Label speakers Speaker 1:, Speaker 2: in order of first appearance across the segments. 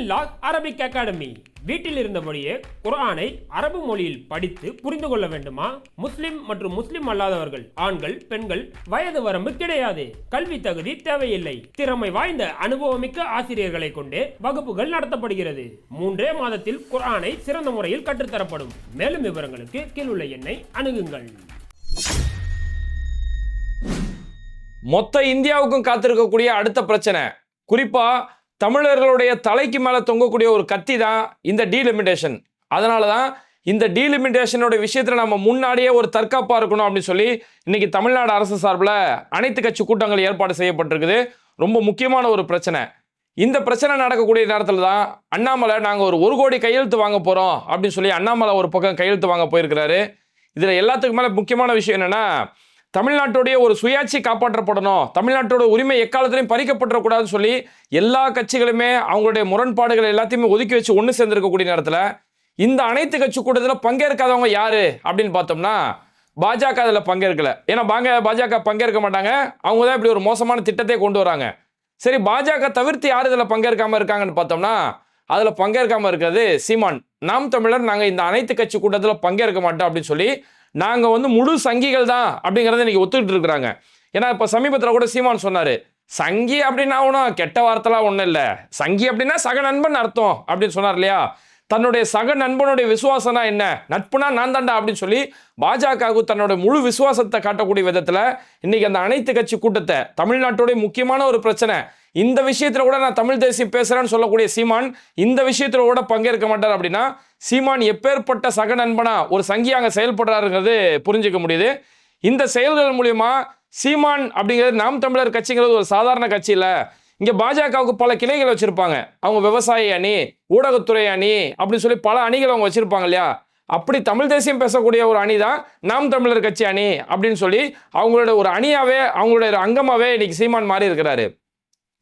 Speaker 1: பிஸ்மில்லா Arabic academy வீட்டில் இருந்தபடியே குரானை அரபு மொழியில் படித்து புரிந்து கொள்ள வேண்டுமா? முஸ்லிம் மற்றும் முஸ்லிம் அல்லாதவர்கள் ஆண்கள் பெண்கள் வயது வரம்பு கிடையாது. கல்வி தகுதி தேவையில்லை. திறமை வாய்ந்த அனுபவமிக்க ஆசிரியர்களை கொண்டே வகுப்புகள் நடத்தப்படுகிறது. மூன்றே மாதத்தில் குரானை சிறந்த முறையில் கற்றுத்தரப்படும். மேலும் விவரங்களுக்கு கீழுள்ள எண்ணை அணுகுங்கள்.
Speaker 2: மொத்த இந்தியாவுக்கும் காத்திருக்கக்கூடிய அடுத்த பிரச்சனை. குறிப்பா தமிழர்களுடைய தலைக்கு மேலே தொங்கக்கூடிய ஒரு கத்தி தான் இந்த டீலிமிட்டேஷன் அதனால தான் இந்த டீலிமிட்டேஷனோட விஷயத்தில் நம்ம முன்னாடியே ஒரு தற்காப்பாக இருக்கணும் அப்படின்னு சொல்லி இன்னைக்கு தமிழ்நாடு அரசு சார்பில் அனைத்து கட்சி கூட்டங்கள் ஏற்பாடு செய்யப்பட்டிருக்குது. ரொம்ப முக்கியமான ஒரு பிரச்சனை. இந்த பிரச்சனை நடக்கக்கூடிய நேரத்தில் தான் அண்ணாமலை நாங்கள் ஒரு ஒரு கோடி கையெழுத்து வாங்க போகிறோம் அப்படின்னு சொல்லி அண்ணாமலை ஒரு பக்கம் கையெழுத்து வாங்க போயிருக்கிறாரு. இதில் எல்லாத்துக்கு மேலே முக்கியமான விஷயம் என்னென்னா தமிழ்நாட்டுடைய ஒரு சுயாட்சி காப்பாற்றப்படணும். தமிழ்நாட்டோட உரிமை எக்காலத்திலையும் பறிக்கப்பட்டுறக்கூடாதுன்னு சொல்லி எல்லா கட்சிகளுமே அவங்களுடைய முரண்பாடுகள் எல்லாத்தையுமே ஒதுக்கி வச்சு ஒன்று சேர்ந்திருக்கக்கூடிய நேரத்தில் இந்த அனைத்து கட்சி கூட்டத்தில் பங்கேற்காதவங்க யாரு? அப்படின்னு பார்த்தோம்னா பாஜக அதில் பங்கேற்கல. ஏன்னா பாங்க பாஜக பங்கேற்க மாட்டாங்க. அவங்க தான் இப்படி ஒரு மோசமான திட்டத்தை கொண்டு வராங்க. சரி பாஜக தவிர்த்து யார் இதில் பங்கேற்காமல் இருக்காங்கன்னு பார்த்தோம்னா அதில் பங்கேற்காமல் இருக்கிறது சீமான். நாம் தமிழர் நாங்கள் இந்த அனைத்து கட்சி கூட்டத்தில் பங்கேற்க மாட்டோம் அப்படின்னு சொல்லி நாங்கள் வந்து முழு சங்கிகள் தான் அப்படிங்கிறத இன்னைக்கு ஒத்துக்கிட்டு இருக்கிறாங்க. ஏன்னா இப்போ சமீபத்தில் கூட சீமான் சொன்னார் சங்கி அப்படின்னா ஒன்றும் கெட்ட வார்த்தைலாம் ஒன்றும் இல்லை. சங்கி அப்படின்னா சக நண்பன் அர்த்தம் அப்படின்னு சொன்னார் இல்லையா? தன்னுடைய சக நண்பனுடைய விசுவாசம்னா என்ன? நட்புனா நான் தாண்டா அப்படின்னு சொல்லி பாஜகவுக்கு தன்னோட முழு விசுவாசத்தை காட்டக்கூடிய விதத்தில் இன்னைக்கு அந்த அனைத்து கட்சி கூட்டத்தை தமிழ்நாட்டுடைய முக்கியமான ஒரு பிரச்சனை. இந்த விஷயத்தில் கூட நான் தமிழ் தேசியம் பேசுகிறேன்னு சொல்லக்கூடிய சீமான் இந்த விஷயத்தில் கூட பங்கேற்க மாட்டார் அப்படின்னா சீமான் எப்பேற்பட்ட சக நண்பனா ஒரு சங்கியாக செயல்படுறாருங்கிறது புரிஞ்சுக்க முடியுது. இந்த செயல்கள் மூலியமா சீமான் அப்படிங்கிறது நாம் தமிழர் கட்சிங்கிறது ஒரு சாதாரண கட்சி இல்லை. இங்கே பாஜகவுக்கு பல கிளைகள் வச்சுருப்பாங்க. அவங்க விவசாய அணி ஊடகத்துறை அணி அப்படின்னு சொல்லி பல அணிகள் அவங்க வச்சுருப்பாங்க இல்லையா? அப்படி தமிழ் தேசியம் பேசக்கூடிய ஒரு அணி தான் நாம் தமிழர் கட்சி அணி அப்படின்னு சொல்லி அவங்களோட ஒரு அணியாகவே அவங்களுடைய ஒரு அங்கமாகவே இன்னைக்கு சீமான் மாறி இருக்கிறாரு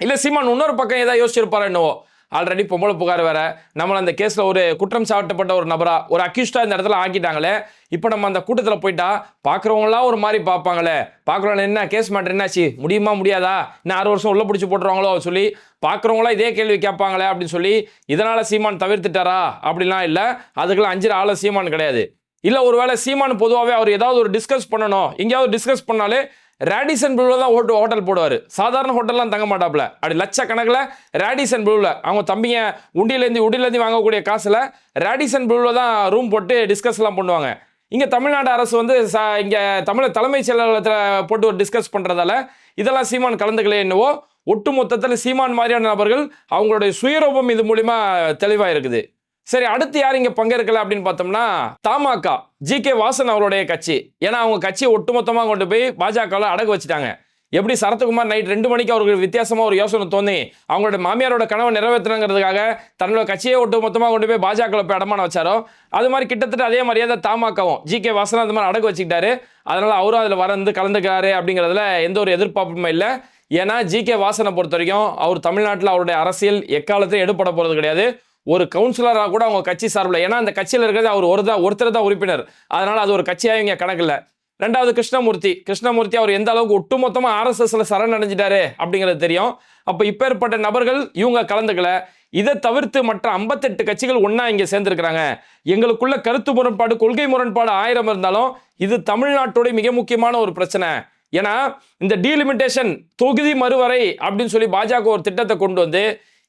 Speaker 2: இல்லை சீமான் இன்னொரு பக்கம் ஏதாவது யோசிச்சிருப்பாரு என்னவோ? ஆல்ரெடி பொம்பளை புகார் வேற. நம்மளை அந்த கேஸில் ஒரு குற்றம் சாட்டப்பட்ட ஒரு நபராக ஒரு அக்யூஸ்டாக இந்த இடத்துல ஆக்கிட்டாங்களே இப்போ நம்ம அந்த கூட்டத்தில் போயிட்டா பார்க்குறவங்களாம் ஒரு மாதிரி பார்ப்பாங்களே பார்க்குறவங்க என்ன கேஸ் மேட்டர் என்னாச்சு? முடியுமா முடியாதா? இன்னும் ஆறு வருஷம் உள்ளே பிடிச்சி போட்டுருவாங்களோ சொல்லி பார்க்குறவங்களாம் இதே கேள்வி கேட்பாங்களே அப்படின்னு சொல்லி இதனால் சீமான் தவிர்த்துட்டாரா? அப்படிலாம் இல்லை. அதுக்கெல்லாம் அஞ்சு ஆள சீமான் கிடையாது. இல்லை ஒருவேளை சீமான் பொதுவாகவே அவர் ஏதாவது ஒரு டிஸ்கஸ் பண்ணணும். எங்கேயாவது டிஸ்கஸ் பண்ணாலே ரேடிசன் ப்ளூவில் தான் ஓட்டு ஹோட்டல் போடுவார். சாதாரண ஹோட்டல்லாம் தங்க மாட்டாப்புல. அப்படி லட்சக்கணக்கில் ரேடிசன் ப்ளூவில் அவங்க தம்பிங்க உண்டியிலேருந்து உண்டியிலேருந்து வாங்கக்கூடிய காசில் ரேடிசன் ப்ளூவில் தான் ரூம் போட்டு டிஸ்கஸ்லாம் பண்ணுவாங்க. இங்கே தமிழ்நாடு அரசு வந்து ச இங்கே தமிழ் தலைமைச் செயலாளத்தில் போட்டு ஒரு டிஸ்கஸ் பண்ணுறதால இதெல்லாம் சீமான் கலந்துக்கலையே என்னவோ ஒட்டு மொத்தத்தில் சீமான் மாதிரியான நபர்கள் அவங்களுடைய சுயரூபம் இது மூலிமா தெளிவாக இருக்குது. சரி அடுத்து யார் இங்கே பங்கேற்கல அப்படின்னு பார்த்தோம்னா தமாகா ஜி கே வாசன் அவருடைய கட்சி. ஏன்னா அவங்க கட்சியை ஒட்டுமொத்தமாக கொண்டு போய் பாஜகவில் அடகு வச்சுட்டாங்க. எப்படி சரத்குமார் நைட் ரெண்டு மணிக்கு அவருக்கு வித்தியாசமாக ஒரு யோசனை தோணி அவங்களோட மாமியாரோட கனவை நிறைவேற்றணுங்கிறதுக்காக தன்னோட கட்சியை ஒட்டு மொத்தமாக கொண்டு போய் பாஜகவில் போய் அடமானம் வச்சாரோ அது மாதிரி கிட்டத்தட்ட அதே மாதிரியே தான் தாமாக்கவும் ஜி கே வாசன் அந்த மாதிரி அடகு வச்சுக்கிட்டாரு. அதனால் அவரும் அதில் வரந்து கலந்துக்கிறாரு அப்படிங்கிறதுல எந்த ஒரு எதிர்பார்ப்புமே இல்லை. ஏன்னா ஜி கே வாசனை பொறுத்த வரைக்கும் அவர் தமிழ்நாட்டில் அவருடைய அரசியல் எக்காலத்தையும் எடுப்பட போகிறது கிடையாது. ஒரு கவுன்சிலராக கூட அவங்க கட்சி சார்பில் ஏன்னா அந்த கட்சியில் இருக்கிறது அவர் ஒரு தான் ஒருத்தர் தான் உறுப்பினர். அதனால் அது ஒரு கட்சியாக இங்கே கணக்கில் ரெண்டாவது கிருஷ்ணமூர்த்தி. கிருஷ்ணமூர்த்தி அவர் எந்த அளவுக்கு ஒட்டுமொத்தமாக ஆர்எஸ்எஸ்ல சரணடைஞ்சிட்டாரு அப்படிங்கிறது தெரியும். அப்போ இப்பேற்பட்ட நபர்கள் இவங்க கலந்துக்கல. இதை தவிர்த்து மற்ற ஐம்பத்தெட்டு கட்சிகள் ஒன்றா இங்கே சேர்ந்துருக்கிறாங்க. எங்களுக்குள்ள கருத்து முரண்பாடு கொள்கை முரண்பாடு ஆயிரம் இருந்தாலும் இது தமிழ்நாட்டுடைய மிக முக்கியமான ஒரு பிரச்சனை. ஏன்னா இந்த டீலிமிட்டேஷன் தொகுதி மறுவரை அப்படின்னு சொல்லி பாஜக ஒரு திட்டத்தை கொண்டு வந்து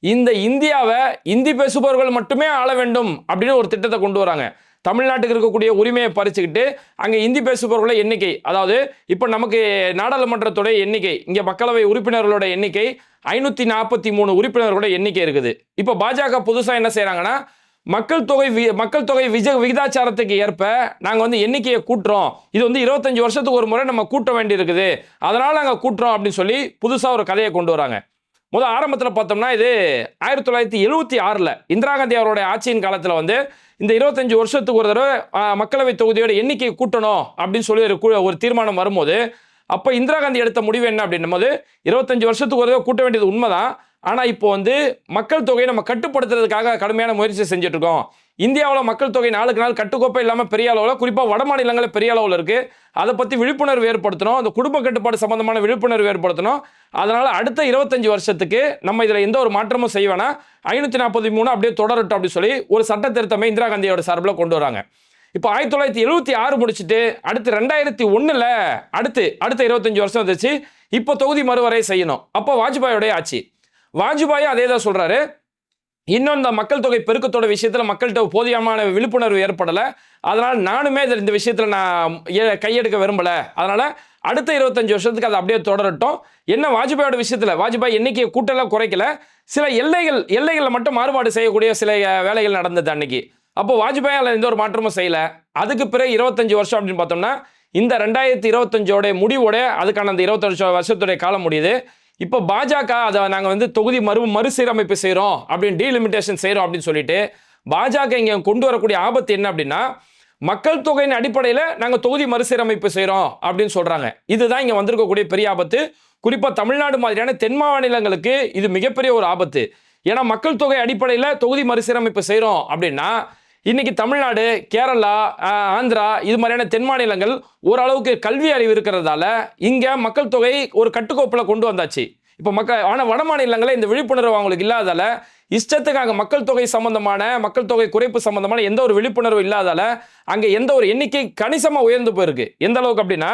Speaker 2: இந்த இந்தியாவை இந்தி பேசுபவர்கள் மட்டுமே ஆள வேண்டும் அப்படின்னு ஒரு திட்டத்தை கொண்டு வராங்க. தமிழ்நாட்டுக்கு இருக்கக்கூடிய உரிமையை பறிச்சுக்கிட்டு அங்கே இந்தி பேசுபவர்களோட எண்ணிக்கை அதாவது இப்போ நமக்கு நாடாளுமன்றத்துடைய எண்ணிக்கை இங்கே மக்களவை உறுப்பினர்களோட எண்ணிக்கை ஐநூற்றி நாற்பத்தி மூணு உறுப்பினர்களோட எண்ணிக்கை இருக்குது. இப்போ பாஜக புதுசாக என்ன செய்கிறாங்கன்னா மக்கள் தொகை வி- மக்கள் தொகை விஜ விகிதாச்சாரத்துக்கு ஏற்ப நாங்கள் வந்து எண்ணிக்கையை கூட்டுறோம். இது வந்து இருபத்தஞ்சி வருஷத்துக்கு ஒரு முறை நம்ம கூட்ட வேண்டி இருக்குது அதனால் நாங்கள் கூட்டுறோம் அப்படின்னு சொல்லி புதுசாக ஒரு கதையை கொண்டு வராங்க. முதல் ஆரம்பத்தில் பார்த்தோம்னா இது ஆயிரத்தி தொள்ளாயிரத்தி எழுபத்தி ஆறில் இந்திரா காந்தி அவருடைய ஆட்சியின் காலத்தில் வந்து இந்த இருபத்தஞ்சு வருஷத்துக்கு ஒரு தடவை மக்களவை தொகுதியோட எண்ணிக்கையை கூட்டணும் அப்படின்னு சொல்லி ஒரு ஒரு தீர்மானம் வரும்போது அப்போ இந்திரா காந்தி எடுத்த முடிவு என்ன அப்படின்னும் போது இருபத்தஞ்சு வருஷத்துக்கு ஒரு தடவை கூட்ட வேண்டியது உண்மைதான். ஆனால் இப்போ வந்து மக்கள் தொகையை நம்ம கட்டுப்படுத்துறதுக்காக கடுமையான முயற்சி செஞ்சுட்ருக்கோம் இந்தியாவில் மக்கள் தொகை நாளுக்கு நாள் கட்டுக்கோப்பை இல்லாமல் பெரிய அளவில் குறிப்பாக வட மாநிலங்களில் பெரிய அளவில் இருக்குது அதை பற்றி விழிப்புணர்வு ஏற்படுத்தணும். அந்த குடும்ப கட்டுப்பாடு சம்பந்தமான விழிப்புணர்வு ஏற்படுத்தணும். அதனால் அடுத்த இருபத்தஞ்சி வருஷத்துக்கு நம்ம இதில் எந்த ஒரு மாற்றமும் செய்வேனா ஐநூற்றி நாற்பத்தி மூணு அப்படியே தொடரட்டும் அப்படின்னு சொல்லி ஒரு சட்ட திருத்தமே இந்திரா காந்தியோட சார்பில் கொண்டு வராங்க. இப்போ ஆயிரத்தி தொள்ளாயிரத்தி எழுபத்தி ஆறு முடிச்சுட்டு அடுத்து ரெண்டாயிரத்தி ஒன்றில் அடுத்து அடுத்த இருபத்தஞ்சி வருஷம் வந்துச்சு இப்போ தொகுதி மறுவரை செய்யணும். அப்போ வாஜ்பாயோடைய ஆட்சி. வாஜ்பாயும் அதே தான் சொல்கிறாரு இன்னும் இந்த மக்கள் தொகை பெருக்கத்தோட விஷயத்தில் மக்கள்கிட்ட போதியமான விழிப்புணர்வு ஏற்படலை. அதனால் நானுமே இதில் இந்த விஷயத்தில் நான் கையெடுக்க விரும்பலை. அதனால் அடுத்த இருபத்தஞ்சு வருஷத்துக்கு அது அப்படியே தொடரட்டும். என்ன வாஜ்பாயோட விஷயத்தில் வாஜ்பாய் எண்ணிக்கையை கூட்டெல்லாம் குறைக்கல. சில எல்லைகள் எல்லைகளில் மட்டும் மாறுபாடு செய்யக்கூடிய சில வேலைகள் நடந்தது அன்னைக்கு. அப்போ வாஜ்பாயால் எந்த ஒரு மாற்றமும் செய்யலை. அதுக்கு பிறகு இருபத்தஞ்சு வருஷம் அப்படின்னு பார்த்தோம்னா இந்த ரெண்டாயிரத்தி இருபத்தஞ்சோட முடிவோட அதுக்கான அந்த இருபத்தஞ்சு வருஷத்துடைய காலம் முடியுது. இப்போ பாஜக அதை நாங்கள் வந்து தொகுதி மறு மறுசீரமைப்பு செய்கிறோம் அப்படின்னு டீலிமிட்டேஷன் செய்கிறோம் அப்படின்னு சொல்லிட்டு பாஜக இங்கே கொண்டு வரக்கூடிய ஆபத்து என்ன அப்படின்னா மக்கள் தொகையின் அடிப்படையில் நாங்கள் தொகுதி மறுசீரமைப்பு செய்கிறோம் அப்படின்னு சொல்கிறாங்க இதுதான் இங்கே வந்திருக்கக்கூடிய பெரிய ஆபத்து. குறிப்பாக தமிழ்நாடு மாதிரியான தென் மாநிலங்களுக்கு இது மிகப்பெரிய ஒரு ஆபத்து. ஏன்னா மக்கள் தொகை அடிப்படையில் தொகுதி மறுசீரமைப்பு செய்கிறோம் அப்படின்னா இன்னைக்கு தமிழ்நாடு கேரளா ஆந்திரா இது மாதிரியான தென் மாநிலங்கள் ஓரளவுக்கு கல்வி அறிவு இருக்கிறதால இங்கே மக்கள் தொகை ஒரு கட்டுக்கோப்பில் கொண்டு வந்தாச்சு. இப்போ மக்கள் ஆனால் வட மாநிலங்களில் இந்த விழிப்புணர்வு அவங்களுக்கு இல்லாதால இஷ்டத்துக்கு அங்கே மக்கள் தொகை சம்பந்தமான மக்கள் தொகை குறைப்பு சம்பந்தமான எந்த ஒரு விழிப்புணர்வு இல்லாதால அங்கே எந்த ஒரு எண்ணிக்கை கணிசமாக உயர்ந்து போயிருக்கு. எந்த அளவுக்கு அப்படின்னா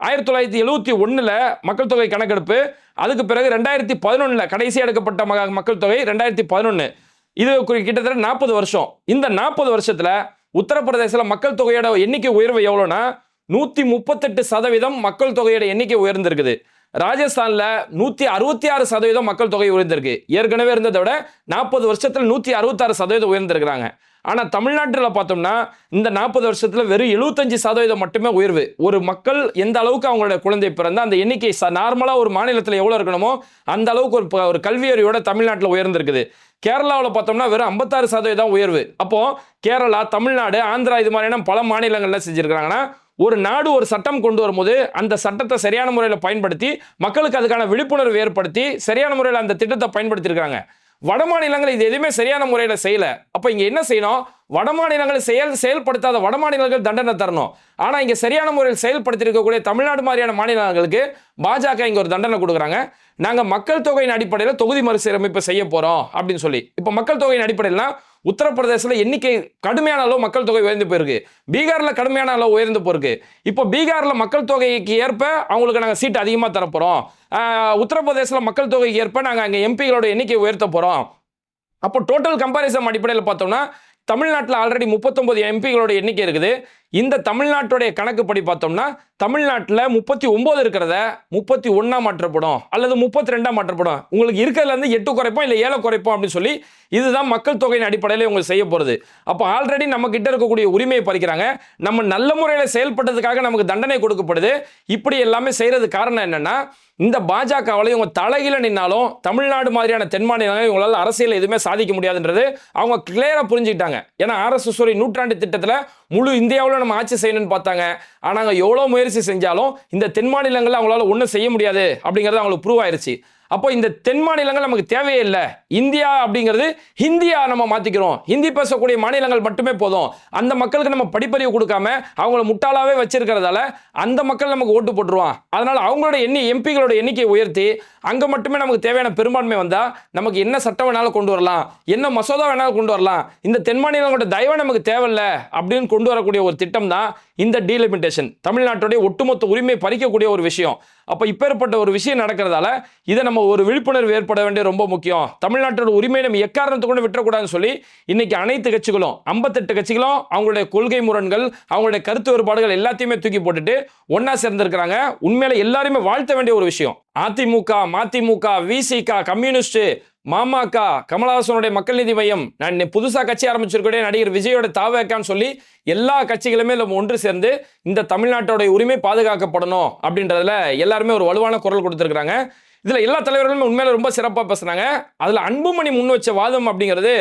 Speaker 2: ஆயிரத்தி தொள்ளாயிரத்தி எழுபத்தி ஒன்றில் மக்கள் தொகை கணக்கெடுப்பு அதுக்கு பிறகு ரெண்டாயிரத்தி பதினொன்றில் கடைசி எடுக்கப்பட்ட மக மக்கள் தொகை ரெண்டாயிரத்தி பதினொன்று இது குறி- கிட்டத்தட்ட நாற்பது வருஷம். இந்த நாற்பது வருஷத்தில் உத்தரப்பிரதேசத்தில் மக்கள் தொகையோட எண்ணிக்கை உயர்வு எவ்வளோன்னா நூற்றி முப்பத்தெட்டு சதவீதம் மக்கள் தொகையோட எண்ணிக்கை உயர்ந்திருக்குது. ராஜஸ்தானில் நூற்றி அறுபத்தி ஆறு சதவீதம் மக்கள் தொகை உயர்ந்திருக்கு. ஏற்கனவே இருந்ததை விட நாற்பது வருஷத்தில் நூற்றி அறுபத்தாறு சதவீதம் உயர்ந்திருக்கிறாங்க. ஆனால் தமிழ்நாட்டில் பார்த்தோம்னா இந்த நாற்பது வருஷத்தில் வெறும் எழுபத்தஞ்சு சதவீதம் மட்டுமே உயர்வு. ஒரு மக்கள் எந்த அளவுக்கு அவங்களோட குழந்தை பிறந்தால் அந்த எண்ணிக்கை நார்மலாக ஒரு மாநிலத்தில் எவ்வளோ இருக்கணுமோ அந்த அளவுக்கு ஒரு ஒரு கல்வியறியோட தமிழ்நாட்டில் உயர்ந்திருக்குது. கேரளாவில் பார்த்தோம்னா வெறும் ஐம்பத்தாறு சதவீதம் உயர்வு. அப்போது கேரளா தமிழ்நாடு ஆந்திரா இது மாதிரியான பல மாநிலங்கள்லாம் செஞ்சுருக்கிறாங்கன்னா ஒரு நாடு ஒரு சட்டம் கொண்டு வரும்போது அந்த சட்டத்தை சரியான முறையில் பயன்படுத்தி மக்களுக்கு அதுக்கான விழிப்புணர்வு ஏற்படுத்தி சரியான முறையில் அந்த திட்டத்தை பயன்படுத்தியிருக்காங்க வட மாநிலங்கள் இது எதுவுமே சரியான முறையில் செய்யலை. அப்போ இங்கே என்ன செய்யணும்? வட மாநிலங்கள் செயல் செயல்படுத்தாத வட மாநிலங்கள் தண்டனை தரணும். ஆனால் இங்கே சரியான முறையில் செயல்படுத்தியிருக்கக்கூடிய தமிழ்நாடு மாதிரியான மாநிலங்களுக்கு பாஜக இங்கே ஒரு தண்டனை கொடுக்குறாங்க. நாங்கள் மக்கள் தொகையின் அடிப்படையில் தொகுதி மறுசீரமைப்பு செய்ய போகிறோம் அப்படின்னு சொல்லி. இப்போ மக்கள் தொகையின் அடிப்படையில்னா உத்தரப்பிரதேசத்தில் எண்ணிக்கை கடுமையான அளவு மக்கள் தொகை உயர்ந்து போயிருக்கு. பீகாரில் கடுமையான அளவு உயர்ந்து போயிருக்கு. இப்போ பீகாரில் மக்கள் தொகைக்கு ஏற்ப அவங்களுக்கு நாங்கள் சீட் அதிகமாக தரப்போகிறோம் உத்தரப்பிரதேசத்தில் மக்கள் தொகைக்கு ஏற்ப நாங்கள் அங்கே எம்பிகளோட எண்ணிக்கையை உயர்த்த போகிறோம் அப்போ டோட்டல் கம்பாரிசன் அடிப்படையில் பார்த்தோம்னா தமிழ்நாட்டில் ஆல்ரெடி முப்பத்தொம்பது எம்பிகளோட எண்ணிக்கை இருக்குது. இந்த தமிழ்நாட்டுடைய கணக்குப்படி பார்த்தோம்னா தமிழ்நாட்டில் முப்பத்தி ஒம்பது இருக்கிறத முப்பத்தி ஒன்றா மாற்றப்படும் அல்லது முப்பத்தி ரெண்டாக மாற்றப்படும். உங்களுக்கு இருக்கிறதுலேருந்து எட்டு குறைப்போம் இல்லை ஏழை குறைப்போம் அப்படின்னு சொல்லி இதுதான் மக்கள் தொகையின் அடிப்படையில் இவங்க செய்ய போகிறது அப்போ ஆல்ரெடி நம்ம கிட்ட இருக்கக்கூடிய உரிமையை பறிக்கிறாங்க. நம்ம நல்ல முறையில் செயல்பட்டதுக்காக நமக்கு தண்டனை கொடுக்கப்படுது. இப்படி எல்லாமே செய்கிறது காரணம் என்னன்னா இந்த பாஜகவால் இவங்க தலைகீழ நின்னாலும் தமிழ்நாடு மாதிரியான தென் மாநிலங்கள் இவங்களால் அரசியல் எதுவுமே சாதிக்க முடியாதுன்றது அவங்க கிளியராக புரிஞ்சுக்கிட்டாங்க. ஏன்னா ஆர்எஸ்எஸ் நூற்றாண்டு திட்டத்தில் முழு இந்தியாவில் நம்ம ஆட்சி செய்யணும்னு பார்த்தாங்க. ஆனால் அவங்க எவ்வளோ முயற்சி செஞ்சாலும் இந்த தென் மாநிலங்களில் அவங்களால ஒன்றும் செய்ய முடியாது அப்படிங்கிறது அவங்களுக்கு ப்ரூவ் ஆயிடுச்சு அப்போ இந்த தென் மாநிலங்கள் நமக்கு தேவையே இல்லை. இந்தியா அப்படிங்கிறது ஹிந்தியா நம்ம மாற்றிக்கிறோம் ஹிந்தி பேசக்கூடிய மாநிலங்கள் மட்டுமே போதும். அந்த மக்களுக்கு நம்ம படிப்பறிவு கொடுக்காம அவங்கள முட்டாளாவே வச்சிருக்கிறதால அந்த மக்கள் நமக்கு ஓட்டு போட்டுருவான். அதனால அவங்களோட எண்ணி எம்பிகளோட எண்ணிக்கையை உயர்த்தி அங்கே மட்டுமே நமக்கு தேவையான பெரும்பான்மை வந்தால் நமக்கு என்ன சட்டம் வேணாலும் கொண்டு வரலாம். என்ன மசோதா வேணாலும் கொண்டு வரலாம். இந்த தென் மாநிலங்களோட தயவு நமக்கு தேவையில்ல அப்படின்னு கொண்டு வரக்கூடிய ஒரு திட்டம் தான் இந்த டீலிமிட்டேஷன் தமிழ்நாட்டுடைய ஒட்டுமொத்த உரிமை பறிக்கக்கூடிய ஒரு விஷயம். அப்போ இப்பேற்பட்ட ஒரு விஷயம் நடக்கிறதால இதை நம்ம ஒரு விழிப்புணர்வு ஏற்பட வேண்டிய ரொம்ப முக்கியம். தமிழ்நாட்டோட உரிமையை நம்ம எக்காரணத்தை கொண்டு விட்டுறக்கூடாதுன்னு சொல்லி இன்னைக்கு அனைத்து கட்சிகளும் ஐம்பத்தெட்டு கட்சிகளும் அவங்களுடைய கொள்கை முரண்கள் அவங்களுடைய கருத்து வேறுபாடுகள் எல்லாத்தையுமே தூக்கி போட்டுட்டு ஒன்னா சேர்ந்திருக்கிறாங்க. உண்மையில எல்லாருமே வாழ்த்த வேண்டிய ஒரு விஷயம். அதிமுக மதிமுக விசிக கம்யூனிஸ்ட் மாமாக்க கமலஹாசனுடைய மக்கள் நீதி மையம். நான் இன்னைக்கு கட்சி ஆரம்பிச்சிருக்கக்கூடிய நடிகர் விஜயோட தாவேக்கான்னு சொல்லி எல்லா கட்சிகளுமே நம்ம ஒன்று சேர்ந்து இந்த தமிழ்நாட்டோடைய உரிமை பாதுகாக்கப்படணும் அப்படின்றதுல எல்லாருமே ஒரு வலுவான குரல் கொடுத்துருக்குறாங்க. இதில் எல்லா தலைவர்களுமே உண்மையில ரொம்ப சிறப்பாக பேசுனாங்க அதில் அன்புமணி முன் வச்ச வாதம் அப்படிங்கிறது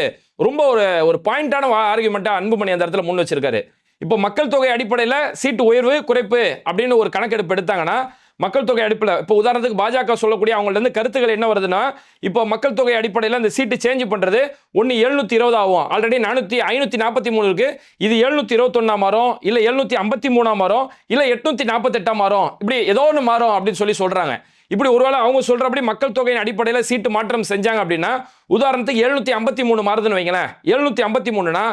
Speaker 2: ரொம்ப ஒரு ஒரு பாயிண்டான ஆர்குமெண்ட்டாக அன்புமணி அந்த இடத்துல முன் வச்சிருக்காரு. இப்போ மக்கள் தொகை அடிப்படையில் சீட்டு உயர்வு குறைப்பு அப்படின்னு ஒரு கணக்கெடுப்பு எடுத்தாங்கன்னா மக்கள் தொகை அடிப்படையில் இப்போ உதாரணத்துக்கு பாஜக சொல்லக்கூடிய அவங்கள்ட்ட இருந்து கருத்துக்கள் என்ன வருதுன்னா இப்போ மக்கள் தொகை அடிப்படையில் அந்த சீட்டு சேஞ்ச் பண்ணுறது ஒன்று எழுநூத்தி இருபது ஆகும். ஆல்ரெடி நானூற்றி ஐநூற்றி நாற்பத்தி மூணு இருக்கு. இது எழுநூத்தி இருபத்தொன்னா மாறும் இல்லை எழுநூத்தி ஐம்பத்தி மூணாம் மாறும் இல்லை எட்நூத்தி நாற்பத்தெட்டாம் மாறும். இப்படி ஏதோ ஒன்று மாறும் அப்படின்னு சொல்லி சொல்கிறாங்க இப்படி ஒருவேளை அவங்க சொல்கிறபடி மக்கள் தொகையின் அடிப்படையில் சீட்டு மாற்றம் செஞ்சாங்க அப்படின்னா உதாரணத்துக்கு எழுநூற்றி ஐம்பத்தி மூணு மாறுதுன்னு வைங்களேன். எழுநூற்றி ஐம்பத்தி மூணுனா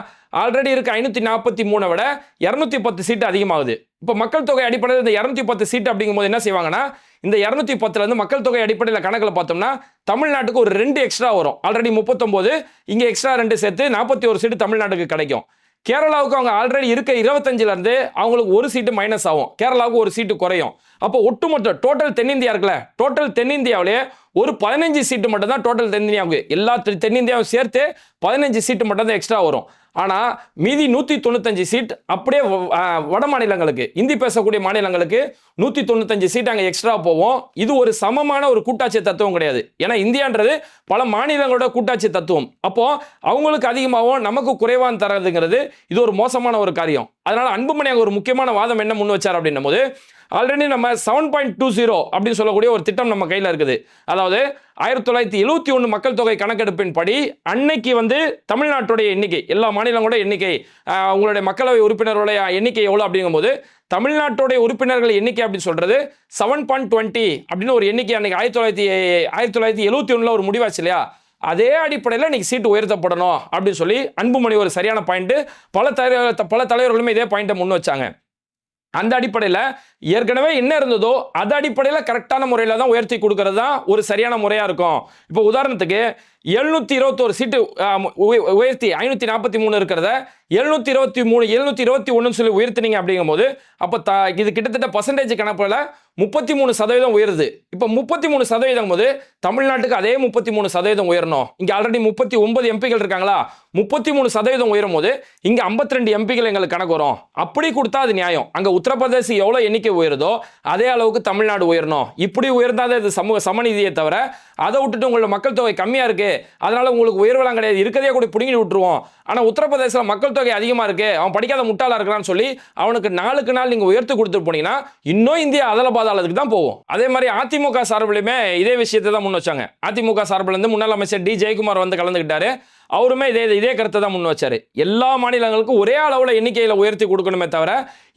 Speaker 2: ஆல்ரெடி இருக்க ஐநூற்றி நாற்பத்தி மூணை விட இரநூத்தி பத்து சீட்டு அதிகமாகுது. இப்போ மக்கள் தொகை அடிப்படையில் இந்த இரநூத்தி பத்து சீட்டு அப்படிங்கும்போது என்ன செய்வாங்கன்னா இந்த இரநூத்தி பத்துலேருந்து மக்கள் தொகை அடிப்படையில் கணக்கில் பார்த்தோம்னா தமிழ்நாட்டுக்கு ஒரு ரெண்டு எக்ஸ்ட்ரா வரும். ஆல்ரெடி முப்பத்தொம்போது இங்கே எக்ஸ்ட்ரா ரெண்டு சேர்த்து நாற்பத்தி ஒரு சீட்டு தமிழ்நாட்டுக்கு கிடைக்கும். கேரளாவுக்கு அவங்க ஆல்ரெடி இருக்க இருபத்தஞ்சிலேருந்து அவங்களுக்கு ஒரு சீட்டு மைனஸ் ஆகும். கேரளாவுக்கு ஒரு சீட்டு குறையும். அப்போ ஒட்டுமொத்த டோட்டல் தென்னிந்தியா இருக்குல்ல? டோட்டல் தென்னிந்தியாவிலே ஒரு பதினஞ்சு சீட்டு மட்டும் தான் டோட்டல் தென்னிந்தியாவுக்கு. எல்லா தெ- தென்னிந்தியாவும் சேர்த்து பதினஞ்சு சீட்டு மட்டும் தான் எக்ஸ்ட்ரா வரும். ஆனால் மீதி நூற்றி தொண்ணூத்தஞ்சு சீட் அப்படியே வ- வட மாநிலங்களுக்கு இந்தி பேசக்கூடிய மாநிலங்களுக்கு நூற்றி தொண்ணூத்தஞ்சு சீட் அங்கே எக்ஸ்ட்ரா போவோம் இது ஒரு சமமான ஒரு கூட்டாட்சி தத்துவம் கிடையாது. ஏன்னா இந்தியான்றது பல மாநிலங்களோட கூட்டாட்சி தத்துவம். அப்போது அவங்களுக்கு அதிகமாகவும் நமக்கு குறைவாக தரதுங்கிறது இது ஒரு மோசமான ஒரு காரியம். அதனால் அன்புமணி அங்கே ஒரு முக்கியமான வாதம் என்ன முன் வச்சார் அப்படின்னும் போது ஆல்ரெடி நம்ம செவன் பாயிண்ட் டூ ஜீரோ அப்படின்னு சொல்லக்கூடிய ஒரு திட்டம் நம்ம கையில் இருக்குது. அதாவது ஆயிரத்தி தொள்ளாயிரத்தி எழுபத்தி ஒன்று மக்கள் தொகை கணக்கெடுப்பின் படி அன்னைக்கு வந்து தமிழ்நாட்டுடைய எண்ணிக்கை எல்லா மாநிலங்களோட எண்ணிக்கை உங்களுடைய மக்களவை உறுப்பினர்களுடைய எண்ணிக்கை எவ்வளோ அப்படிங்கும்போது தமிழ்நாட்டுடைய உறுப்பினர்கள் எண்ணிக்கை அப்படின்னு சொல்கிறது செவன் பாயிண்ட் டுவெண்ட்டி அப்படின்னு ஒரு எண்ணிக்கை அன்றைக்கி ஆயிரத்தி தொள்ளாயிரத்தி ஆயிரத்தி தொள்ளாயிரத்தி எழுபத்தி ஒன்றில் ஒரு முடிவாச்சு இல்லையா? அதே அடிப்படையில் இன்னைக்கு சீட்டு உயர்த்தப்படணும் அப்படின்னு சொல்லி அன்புமணி ஒரு சரியான பாயிண்ட்டு பல தலைவர் பல தலைவர்களுமே இதே பாயிண்ட்டை முன் வச்சாங்க. அந்த அடிப்படையில் ஏற்கனவே என்ன இருந்ததோ அது அடிப்படையில் கரெக்டான முறையில் தான் உயர்த்தி கொடுக்கறது தான் ஒரு சரியான முறையாக இருக்கும். இப்போ உதாரணத்துக்கு எழுநூற்றி இருபத்தோரு சீட்டு உயர்த்தி ஐநூற்றி நாற்பத்தி மூணு இருக்கிறத எழுநூத்தி இருபத்தி மூணு எழுநூற்றி இருபத்தி ஒன்றுன்னு சொல்லி உயர்த்தினீங்க அப்படிங்கும்போது அப்போ த இது கிட்டத்தட்ட பர்சன்டேஜ் கணக்கில் முப்பத்தி மூணு சதவீதம் உயருது. இப்போ முப்பத்தி மூணு சதவீதம் போது தமிழ்நாட்டுக்கு அதே முப்பத்தி மூணு சதவீதம் உயரணும். இங்கே ஆல்ரெடி முப்பத்தி ஒன்பது எம்பிகள் இருக்காங்களா? முப்பத்தி மூணு சதவீதம் உயரும் போது இங்கே ஐம்பத்தி ரெண்டு எம்பிகள் எங்களுக்கு கணக்கு வரும். அப்படி கொடுத்தா அது நியாயம். அங்கே உத்தரப்பிரதேசம் எவ்வளோ எண்ணிக்கை உயருதோ அதே அளவுக்கு தமிழ்நாடு உயரணும். இப்படி உயர்ந்தாதான் இது சமூக சமநிதியை தவிர அதை விட்டுட்டு உங்களோட மக்கள் தொகை கம்மியாக இருக்கு. அதனால் உங்களுக்கு உயர்வெல்லாம் கிடையாது. இருக்கதே கூட பிடுங்கி விட்டுருவோம். ஆனால் உத்தரப்பிரதேசத்தில் மக்கள் தொகை அதிகமாக இருக்கு. அவன் படிக்காத முட்டாளாக இருக்கிறான்னு சொல்லி அவனுக்கு நாளுக்கு நாள் நீங்கள் உயர்த்து கொடுத்துட்டு போனீங்கன்னா இன்னும் இந்தியா அதல பாதாளத்துக்கு தான் போகும். அதே மாதிரி அதிமுக சார்பிலுமே இதே விஷயத்தை தான் முன் வச்சாங்க. அதிமுக சார்பிலேருந்து முன்னாள் அமைச்சர் டி. ஜெயக்குமார் வந்து கலந்துக்கிட்டாரு அவருமே இதே இதே கருத்தை தான் முன் வச்சார். எல்லா மாநிலங்களுக்கும் ஒரே அளவில் எண்ணிக்கையில் உயர்த்தி கொடுக்கணுமே தவிர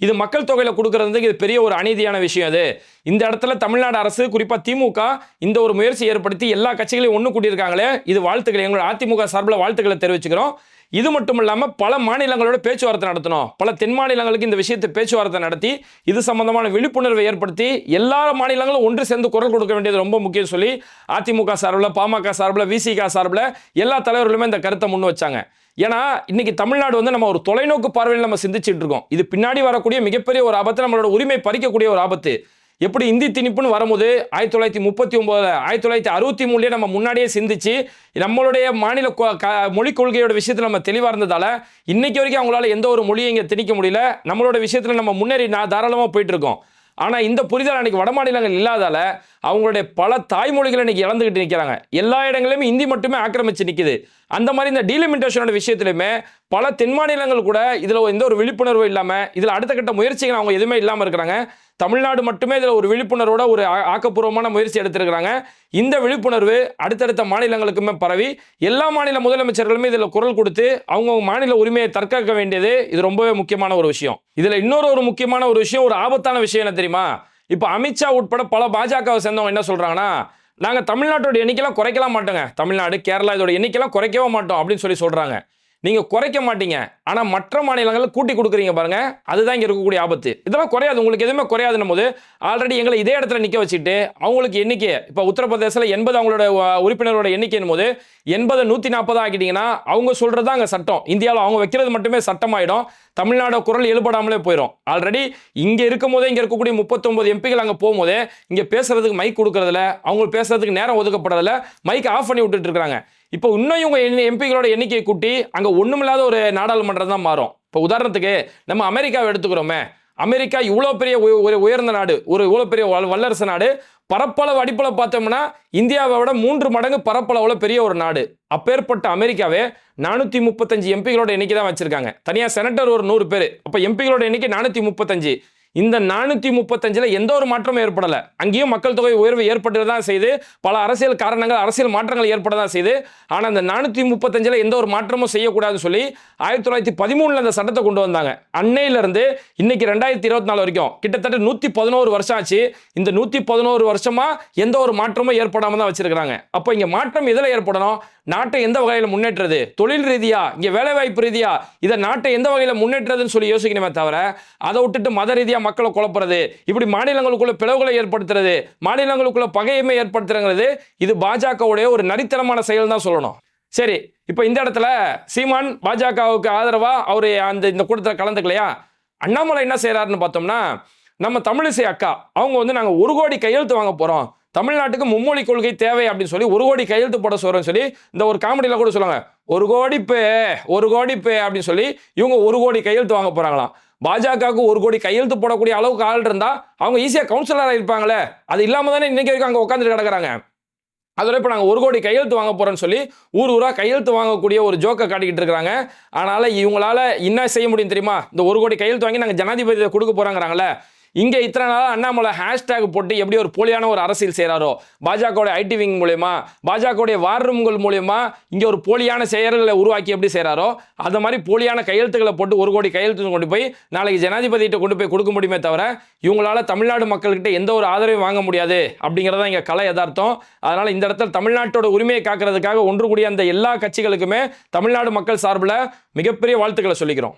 Speaker 2: இது மக்கள் தொகையில் கொடுக்கறதுக்கு இது பெரிய ஒரு அநீதியான விஷயம் அது இந்த இடத்துல தமிழ்நாடு அரசு குறிப்பாக திமுக இந்த ஒரு முயற்சி ஏற்படுத்தி எல்லா கட்சிகளையும் ஒன்று கூட்டியிருக்காங்களே இது வாழ்த்துக்களை. எங்களோட அதிமுக சார்பில் வாழ்த்துக்களை தெரிவிச்சுக்கிறோம். இது மட்டும் இல்லாமல் பல மாநிலங்களோட பேச்சுவார்த்தை நடத்தணும். பல தென் மாநிலங்களுக்கு இந்த விஷயத்தை பேச்சுவார்த்தை நடத்தி இது சம்பந்தமான விழிப்புணர்வை ஏற்படுத்தி எல்லா மாநிலங்களும் ஒன்று சேர்ந்து குரல் கொடுக்க வேண்டியது ரொம்ப முக்கியம் சொல்லி அதிமுக சார்பில் பாமக சார்பில் விசிக சார்பில் எல்லா தலைவர்களுமே இந்த கருத்தை முன் வச்சாங்க. ஏன்னா இன்னைக்கு தமிழ்நாடு வந்து நம்ம ஒரு தொலைநோக்கு பார்வையில் நம்ம சிந்திச்சுட்டு இருக்கோம். இது பின்னாடி வரக்கூடிய மிகப்பெரிய ஒரு ஆபத்து நம்மளோட உரிமை பறிக்கக்கூடிய ஒரு ஆபத்து. எப்படி இந்தி திணிப்புன்னு வரும்போது ஆயிரத்தி தொள்ளாயிரத்தி முப்பத்தி ஒம்போது ஆயிரத்தி தொள்ளாயிரத்தி அறுபத்தி மூணுலேயே நம்ம முன்னாடியே சிந்திச்சு நம்மளுடைய மாநில க- மொழிக் கொள்கையோட விஷயத்தில் நம்ம தெளிவாக இருந்ததால் இன்றைக்கி வரைக்கும் அவங்களால எந்த ஒரு மொழியை இங்கே திணிக்க முடியல. நம்மளோட விஷயத்தில் நம்ம முன்னேறி நான் தாராளமாக போயிட்டுருக்கோம். ஆனால் இந்த புரிதல் அன்றைக்கி வட மாநிலங்கள் இல்லாதால அவங்களுடைய பல தாய்மொழிகளை இன்றைக்கி இழந்துக்கிட்டு நிற்கிறாங்க எல்லா இடங்களிலுமே இந்தி மட்டுமே ஆக்கிரமிச்சு நிற்கிது அந்த மாதிரி இந்த டீலிமிட்டேஷனோட விஷயத்துலையுமே பல தென் மாநிலங்கள் கூட இதில் எந்த ஒரு விழிப்புணர்வு இல்லாமல் இதில் அடுத்த கட்ட முயற்சிகள் அவங்க எதுவுமே இல்லாமல் இருக்கிறாங்க. தமிழ்நாடு மட்டுமே இதில் ஒரு விழிப்புணர்வோட ஒரு ஆ- ஆக்கப்பூர்வமான முயற்சி எடுத்திருக்கிறாங்க. இந்த விழிப்புணர்வு அடுத்தடுத்த மாநிலங்களுக்குமே பரவி எல்லா மாநில முதலமைச்சர்களுமே இதில் குரல் கொடுத்து அவங்கவுங்க மாநில உரிமையை தற்காக்க வேண்டியது இது ரொம்பவே முக்கியமான ஒரு விஷயம். இதில் இன்னொரு ஒரு முக்கியமான ஒரு விஷயம் ஒரு ஆபத்தான விஷயம் என்ன தெரியுமா? இப்போ அமித்ஷா உட்பட பல பாஜகவை சேர்ந்தவங்க என்ன சொல்கிறாங்கன்னா நாங்கள் தமிழ்நாட்டோட எண்ணிக்கைலாம் குறைக்கலாம் மாட்டோங்க. தமிழ்நாடு கேரளா இதோட எண்ணிக்கைலாம் குறைக்கவே மாட்டோம் அப்படின்னு சொல்லி சொல்கிறாங்க நீங்கள் குறைக்க மாட்டீங்க. ஆனால் மற்ற மாநிலங்களில் கூட்டி கொடுக்குறீங்க பாருங்கள் அதுதான் இங்கே இருக்கக்கூடிய ஆபத்து. இதெல்லாம் குறையாது. உங்களுக்கு எதுவுமே குறையாதுன்னும் போது ஆல்ரெடி எங்களை இதே இடத்துல நிற்க வச்சுட்டு அவங்களுக்கு எண்ணிக்கை இப்போ உத்தரப்பிரதேசத்தில் எண்பது அவங்களோட உறுப்பினரோட எண்ணிக்கையின் போது எண்பது நூற்றி நாற்பது ஆக்கிட்டிங்கன்னா அவங்க சொல்கிறது தான் அங்கே சட்டம். இந்தியாவில் அவங்க வைக்கிறது மட்டுமே சட்டமாயிடும். தமிழ்நாடு குரல் எழுபடாமலே போயிடும் ஆல்ரெடி இங்கே இருக்கும் போதே இங்கே இருக்கக்கூடிய முப்பத்தொம்பது எம்பிகள் அங்கே போகும்போது இங்கே பேசுகிறதுக்கு மைக் கொடுக்குறதில்ல. அவங்க பேசுறதுக்கு நேரம் ஒதுக்கப்படுறதில்ல. மைக் ஆஃப் பண்ணி விட்டுட்டு இருக்கிறாங்க. இப்போ இன்னும் இவங்க எம்பிகளோட எண்ணிக்கையை கூட்டி அங்கே ஒன்றுமில்லாத ஒரு நாடாளுமன்றம் தான் மாறும். இப்போ உதாரணத்துக்கு நம்ம அமெரிக்காவை எடுத்துக்கிறோமே. அமெரிக்கா இவ்வளோ பெரிய ஒரு உயர்ந்த நாடு ஒரு இவ்வளோ பெரிய வல்லரசு நாடு. பரப்பளவு அடிப்பளவு பார்த்தோம்னா இந்தியாவை விட மூன்று மடங்கு பரப்பளவில் பெரிய ஒரு நாடு. அப்பேற்பட்ட அமெரிக்காவே நானூற்றி முப்பத்தஞ்சு எம்பிகளோட எண்ணிக்கை தான் வச்சுருக்காங்க. தனியாக செனட்டர் ஒரு நூறு பேர். அப்போ எம்பிகளோட எண்ணிக்கை நானூற்றி முப்பத்தஞ்சு. இந்த நானூற்றி முப்பத்தஞ்சில் எந்த ஒரு மாற்றமும் ஏற்படலை. அங்கேயும் மக்கள் தொகை உயர்வு ஏற்பட்டு தான் செய்து பல அரசியல் காரணங்கள் அரசியல் மாற்றங்கள் ஏற்பட தான் செய்து ஆனால் அந்த நானூற்றி முப்பத்தஞ்சில் எந்த ஒரு மாற்றமும் செய்யக்கூடாதுன்னு சொல்லி ஆயிரத்தி தொள்ளாயிரத்தி பதிமூணில் அந்த சட்டத்தை கொண்டு வந்தாங்க. அன்னையிலிருந்து இன்னைக்கு ரெண்டாயிரத்தி இருபத்தி நாலு வரைக்கும் கிட்டத்தட்ட நூற்றி பதினோரு வருஷம் ஆச்சு. இந்த நூற்றி பதினோரு வருஷமாக எந்த ஒரு மாற்றமும் ஏற்படாமல் தான் வச்சுருக்கிறாங்க. அப்போ இங்கே மாற்றம் எதில் ஏற்படணும்? நாட்டை எந்த வகையில் முன்னேற்றது? தொழில் ரீதியா? இங்கே வேலைவாய்ப்பு ரீதியா? இதை நாட்டை எந்த வகையில் முன்னேற்றதுன்னு சொல்லி யோசிக்கணுமே தவிர அதை விட்டுட்டு மத ரீதியாக மக்களை குழப்புறது இப்படி மாநிலங்களுக்குள்ள பிளவுகளை ஏற்படுத்துறது மாநிலங்களுக்குள்ள பகையுமே ஏற்படுத்துறங்கிறது இது பாஜகவுடைய ஒரு நரித்தனமான செயல் தான் சொல்லணும். சரி இப்போ இந்த இடத்துல சீமான் பாஜகவுக்கு ஆதரவாக அவர் அந்த இந்த கூட்டத்தில் கலந்துக்கலையா? அண்ணாமலை என்ன செய்கிறாருன்னு பார்த்தோம்னா நம்ம தமிழிசை அக்கா அவங்க வந்து நாங்கள் ஒரு கோடி கையெழுத்து வாங்க போகிறோம் தமிழ்நாட்டுக்கு மும்மொழி கொள்கை தேவை அப்படின்னு சொல்லி ஒரு கோடி கையெழுத்து போட சொல்கிறேன்னு சொல்லி இந்த ஒரு காமெடியில் கூட சொல்லுவாங்க. ஒரு கோடி பே ஒரு கோடி பே அப்படின்னு சொல்லி இவங்க ஒரு கோடி கையெழுத்து வாங்க போகிறாங்களாம் பாஜகவுக்கு ஒரு கோடி கையெழுத்து போடக்கூடிய அளவுக்கு ஆள் இருந்தால் அவங்க ஈஸியாக கவுன்சிலராக இருப்பாங்களே. அது இல்லாமல் தானே இன்றைக்கி வரைக்கும் அங்கே உட்காந்துட்டு கிடக்குறாங்க. அதோட இப்போ நாங்கள் ஒரு கோடி கையெழுத்து வாங்க போகிறோன்னு சொல்லி ஊர் ஊராக கையெழுத்து வாங்கக்கூடிய ஒரு ஜோக்கை காட்டிக்கிட்டு இருக்கிறாங்க அதனால் இவங்களால என்ன செய்ய முடியும் தெரியுமா? இந்த ஒரு கோடி கையெழுத்து வாங்கி நாங்கள் ஜனாதிபதியை கொடுக்க போகிறாங்கிறாங்களே இங்கே இத்தனை நாளாக அண்ணாமலை ஹேஷ்டேக் போட்டு எப்படி ஒரு போலியான ஒரு அரசியல் செய்கிறாரோ பாஜகவுடைய ஐடி விங் மூலயமா பாஜகவுடைய வார் ரூம்கள் மூலயமா இங்கே ஒரு போலியான செயல்களை உருவாக்கி எப்படி செய்கிறாரோ அந்த மாதிரி போலியான கையெழுத்துக்களை போட்டு ஒரு கோடி கையெழுத்து கொண்டு போய் நாளைக்கு ஜனாதிபதிகிட்ட கொண்டு போய் கொடுக்க முடியுமே தவிர இவங்களால தமிழ்நாடு மக்கள்கிட்ட எந்த ஒரு ஆதரவையும் வாங்க முடியாது அப்படிங்கிறத இங்கே கலை யதார்த்தம். அதனால் இந்த இடத்துல தமிழ்நாட்டோட உரிமையை காக்கிறதுக்காக ஒன்று கூடிய அந்த எல்லா கட்சிகளுக்குமே தமிழ்நாடு மக்கள் சார்பில் மிகப்பெரிய வாழ்த்துக்களை சொல்லிக்கிறோம்.